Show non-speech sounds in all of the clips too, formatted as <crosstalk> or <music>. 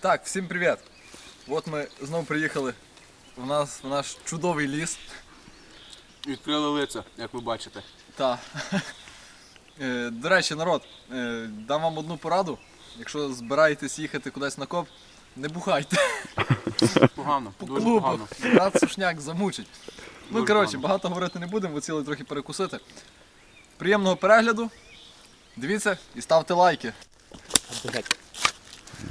Так, всім привіт! От ми знову приїхали в нас в наш чудовий ліс. Відкрили лиця, як ви бачите. Та. Е, До речі, народ, е, дам вам одну пораду. Якщо збираєтесь їхати кудись на коп, не бухайте Погано, по дуже клубу. погано. Брат сушняк замучить. Ну, Дуже коротше, погано. багато говорити не будемо, ви хотіли трохи перекусити. Приємного перегляду. Дивіться і ставте лайки.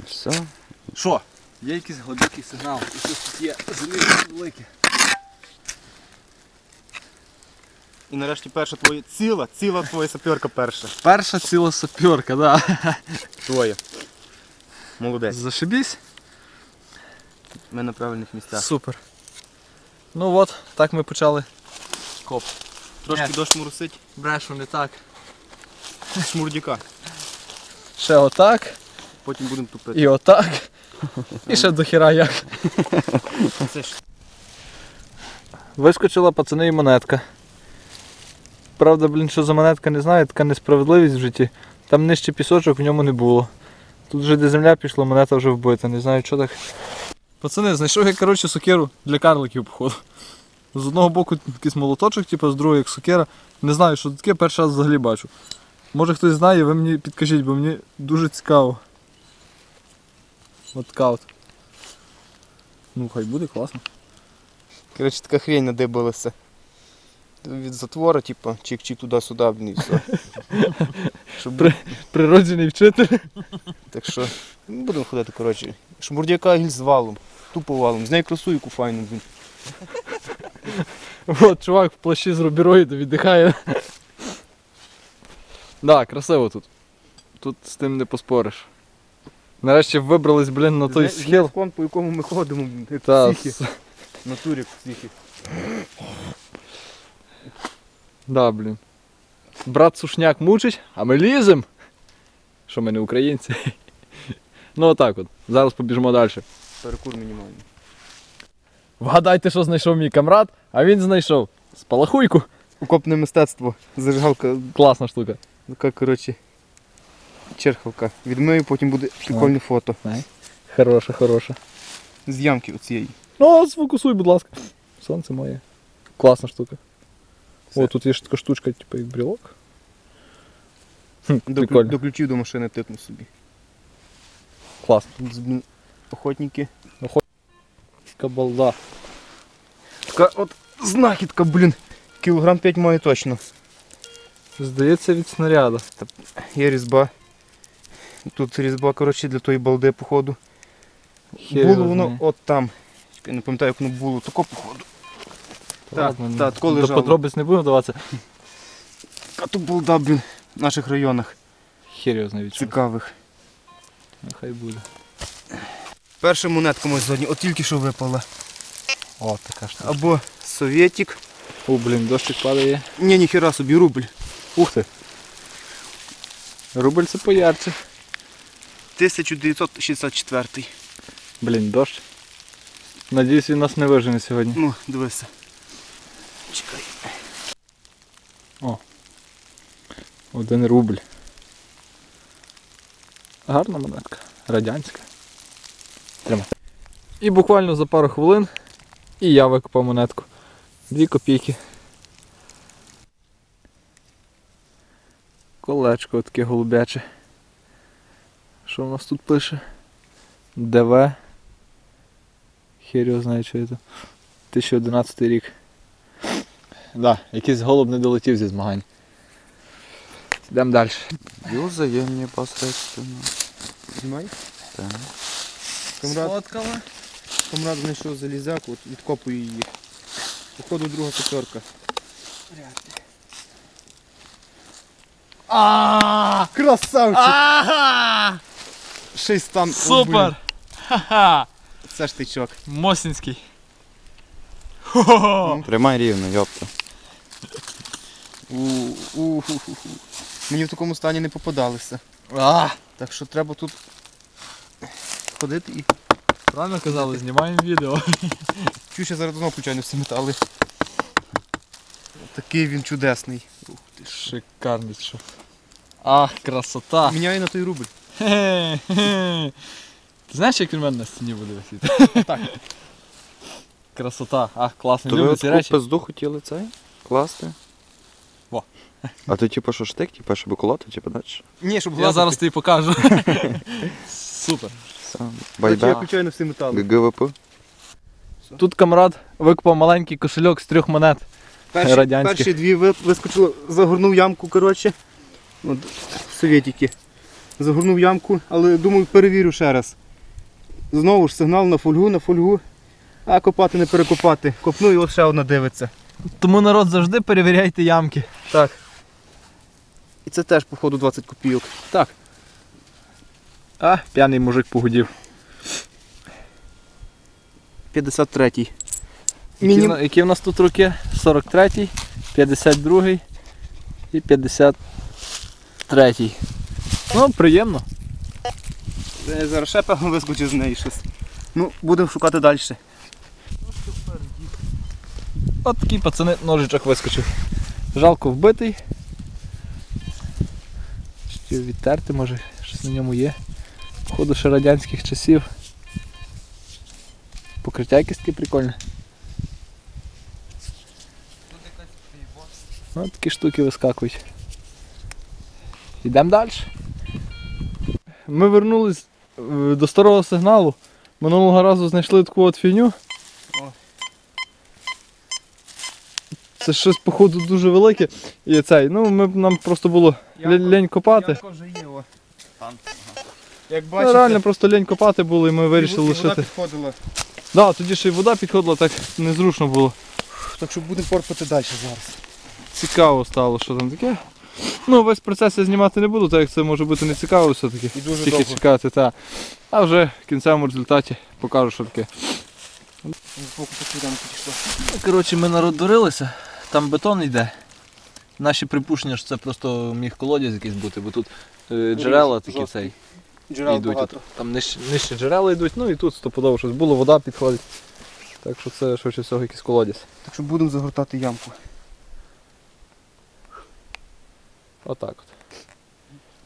Все. Що? Є якийсь глибокий сигнал. І щось тут є залізне велике. І нарешті перша твоя ціла, ціла твоя саперка перша. Перша ціла саперка, да. Твоя. Молодець. Зашибісь. Ми на правильних місцях. Супер. Ну от, так ми почали. Коп. Трошки Ні. дощ моросить, Брешу не так. шмурдяка. Ще отак, Потім будемо тупити. і отак. І ще до хіра як. Вискочила пацани і монетка. Правда, блін, що за монетка не знаю, така несправедливість в житті. Там нижче пісочок в ньому не було. Тут вже де земля пішла, монета вже вбита, не знаю, що так. Пацани, знайшов я, коротше, сокиру для карликів, походу. З одного боку якийсь молоточок, типу, з другого як сокира. Не знаю, що таке, перший раз взагалі бачу. Може хтось знає, ви мені підкажіть, бо мені дуже цікаво. От така от. Ну, хай буде класно. Коротше, така хрень надибалася. Від затвора, типу, чик-чик туди-сюди, і все. <laughs> Щоб... При- Природжений вчитель. Так що, ну, будемо ходити, коротше. Шмурдяка гіль з валом. Тупо валом. З неї красуйку файну, блін. <laughs> От чувак в плащі з рубіроїду віддихає. <laughs> Да, красиво тут. Тут з тим не поспориш. Нарешті вибрались, блін, на той Зна- схил. Знаком, по якому ми ходимо, як Та, психи. с- В натурі психи. да, блін. Брат Сушняк мучить, а ми лізем. Що ми не українці. Ну отак от. Зараз побіжимо далі. Перекур мінімальний. Вгадайте, що знайшов мій камрад, а він знайшов спалахуйку. Укопне мистецтво. Зажигалка Класна штука. Така, коротше, черхавка. Відмию, потім буде прикольне фото. Хороша, хороша. З ямки оцієї. Ну, сфокусуй, будь ласка. Сонце моє. Класна штука. Все. О, тут є ж така штучка, типу як брілок. Хм, До, клю- прикольно. до ключів до машини тикну собі. Класно. Тут, блін, охотники. Така балда. Така от знахідка, блін. Кілограм 5 має точно. Здається, від снаряду. Є різьба. Тут різьба, коротше, для тої балди, походу. Було воно от там. Чекай, не пам'ятаю, як воно було. Тако, походу. Так, так, тако До подробиць не будемо вдаватися. А тут балда, блін, в наших районах його від цікавих. Нехай буде. Перша монетка моя сьогодні, от тільки що випала. О, така штука. Або Совєтік. О, блін, дощик падає. Ні, ніхера собі, рубль. Ух ти. Рубль це поярче. 1964. Блін, дощ. Надіюсь, він нас не вижене сьогодні. Ну, дивися. Чекай. О. Один рубль. Гарна монетка. Радянська. Тримай. І буквально за пару хвилин і я викопав монетку. Дві копійки. Колечко таке голубяче. Що в нас тут пише? ДВ. Хер його знає, що це. 2011 рік. Да, якийсь голуб не долетів зі змагань. Йдемо далі. Взаємні посредственно. Знімай. Камрад, Сфоткала. камрад знайшов залізяку, от відкопую її. Походу друга п'ятерка. А, Красавчик! Шість там. Супер! Ха-ха! Це ж тичок. Мосінський. Тримай рівно, йопта. У-у-ху-ху-ху. Мені в такому стані не попадалися. А, Так що треба тут ходити і. правильно казали, знімаємо відео. <laughs> Чую, що зараз знову включаю всі метали. Такий він чудесний. Ух ти. Шикарний що. Ах, красота. Міняю на той рубль. Хе-хе. Ти знаєш, як він в мене на стіні буде висіти? Так. Красота. Ах, класно. То ви Люблю ці речі. пизду хотіли цей? Класти? Во. А ти типу що штик, типу, щоб колоти, типу, далі? Ні, щоб Я зараз тобі покажу. <laughs> Супер. Все. Я Байда. на всі метали. ГВП. Тут камрад викупав маленький кошельок з трьох монет. Перші, Радянських. перші дві ви- вискочило, загорнув ямку, коротше. От, совєтики. Загорнув ямку, але думаю, перевірю ще раз. Знову ж сигнал на фольгу, на фольгу. А копати не перекопати. Копну і от ще одна дивиться. Тому народ завжди перевіряйте ямки. Так. І це теж, походу, 20 копійок. Так. А, п'яний мужик погудів. 53-й. Які, Мінім- в які в нас тут роки? 43-й, 52-й і 53-й. Ну, приємно. Е, Зараз ще певно вискочить з неї щось. Ну, будемо шукати далі. От такий пацани ножичок вискочив. Жалко вбитий. Чи відтерти, може, щось на ньому є. Походу ще радянських часів. Покриття якесь таке прикольне. Ось такі штуки вискакують. Йдемо далі. Ми вернулись е, до старого сигналу. Минулого разу знайшли таку от фігню. Це щось, походу, дуже велике. І цей, ну ми, нам просто було лень, лень копати. вже є, о. Як Ну, реально просто лень копати було і ми і вирішили вода лишити. підходила. Да, тоді ще й вода підходила, так незручно було. Так що будемо порпати далі зараз. Цікаво стало, що там таке. Ну, весь процес я знімати не буду, так як це може бути не цікаво все-таки. І дуже довго. чекати, та. А вже в кінцевому результаті покажу, що таке. Коротше, ми народурилися, там бетон йде. Наші припущення, що це просто міг колодязь якийсь бути, бо тут е, джерела такі жорсткий. цей. Джерел йдуть. багато. От, там нижче, нижче джерела йдуть, ну і тут стопудово щось було, вода підходить. Так що це швидше всього якийсь колодязь. Так що будемо загортати ямку. Отак от.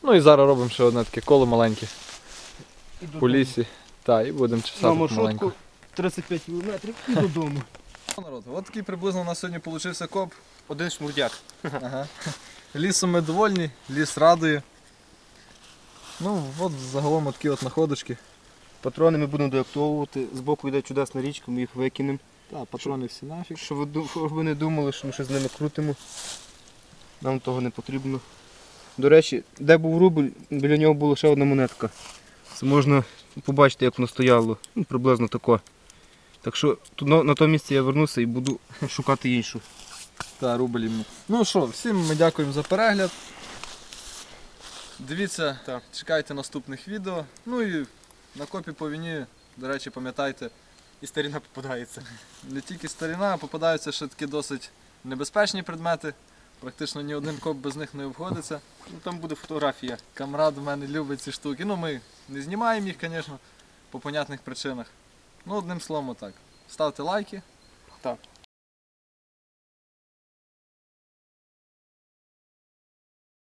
Ну і зараз робимо ще одне таке коло маленьке по лісі. Та, і будемо чесати На маленько. 35 км і додому. Народ, от такий приблизно у нас сьогодні получився коп. Один шмурдяк. Ага. Лісом ми довольні, ліс радує. Ну, от загалом от такі от находочки. Патрони ми будемо доактовувати. Збоку йде чудесна річка, ми їх викинемо. Та, патрони всі нафіг. Щоб ви, щоб ви не думали, що ми щось з ними крутимо. Нам того не потрібно. До речі, де був рубль, біля нього була ще одна монетка. Це можна побачити, як воно стояло. Ну, приблизно тако. Так що тут на, на тому місці я вернуся і буду шукати іншу. Та, рубль йому. Ну що, всім ми дякуємо за перегляд. Дивіться, Так. чекайте наступних відео. Ну і на копі по війні, до речі, пам'ятайте, І старіна попадається. <laughs> не тільки старіна, а попадаються ще такі досить небезпечні предмети. Практично ні один коп без них не обходиться. Ну, там буде фотографія. Камрад в мене любить ці штуки. Ну, ми не знімаємо їх, звісно, по понятних причинах. Ну, одним словом, так. Ставте лайки. Так.